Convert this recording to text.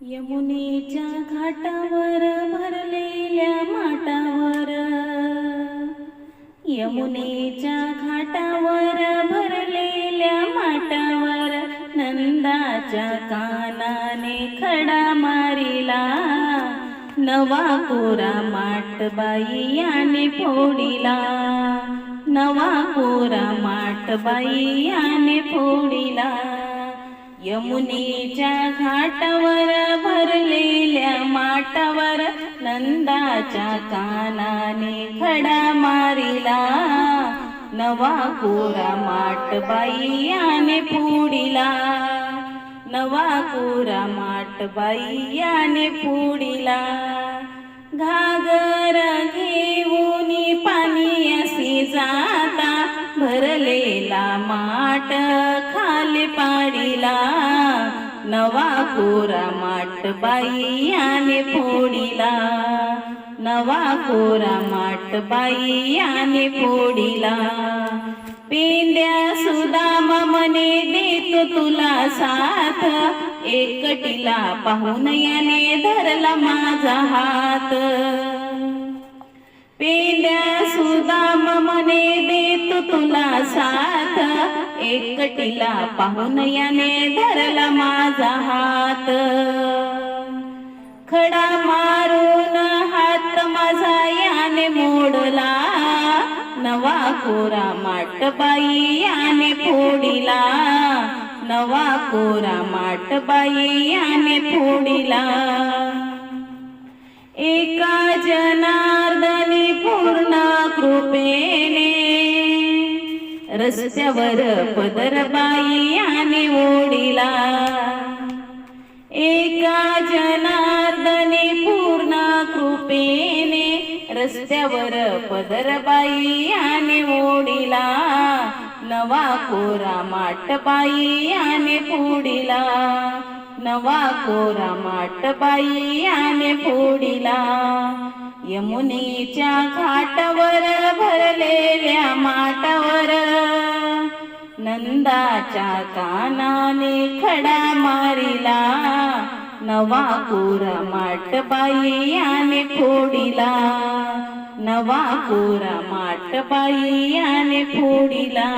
यमुनेच्या घाटावर भरलेल्या माटावर. यमुनेच्या घाटावर भरलेल्या माटावर नंदाच्या कानाने खडा मारिला. नवा कोरा माटबाई याने फोडिला. नवा कोरा माटबाई याने फोडिला. यमुनेच्या घाटावर माटावर नंदाच्या कानाने खडा मारिला नवा कोरा माटबाई बाईयाने पुडिला नवा कोरा माटबाई याने पुडिला घागर घेऊन पाणी असे जाता भरलेला माट खाली पाडिला नवा कोरा माट बाई फोडिला नवा कोरा माट बाई फोडिला पेंड्या सुदाम मने देतो तुला साथ. एकटीला पाहून याने धरला माझा हात. पेंड्या सुदाम मने देतो तुला साथ. एकटीला पाहून याने धरला माझा हात. खडा मारून हात माझा याने मोडला. नवा कोरा माटबाई याने फोडिला. नवा कोरा माटबाई याने फोडिला. रस्त्यावर पदरबाई आणि ओढिला. एका जनार्दने पूर्ण कृपेने रस्त्यावर पदरबाई आणि ओढिला. नवा कोरा माटबाई आणि फोडिला नवा कोरा माटबाई याने फोडिला यमुनीच्या घाटावर भरलेल्या माटावर नंदाच्या कानाने खडा मारिला. नवा कोरा माटबाई याने फोडिला. नवा कोरा माटबाई याने फोडिला.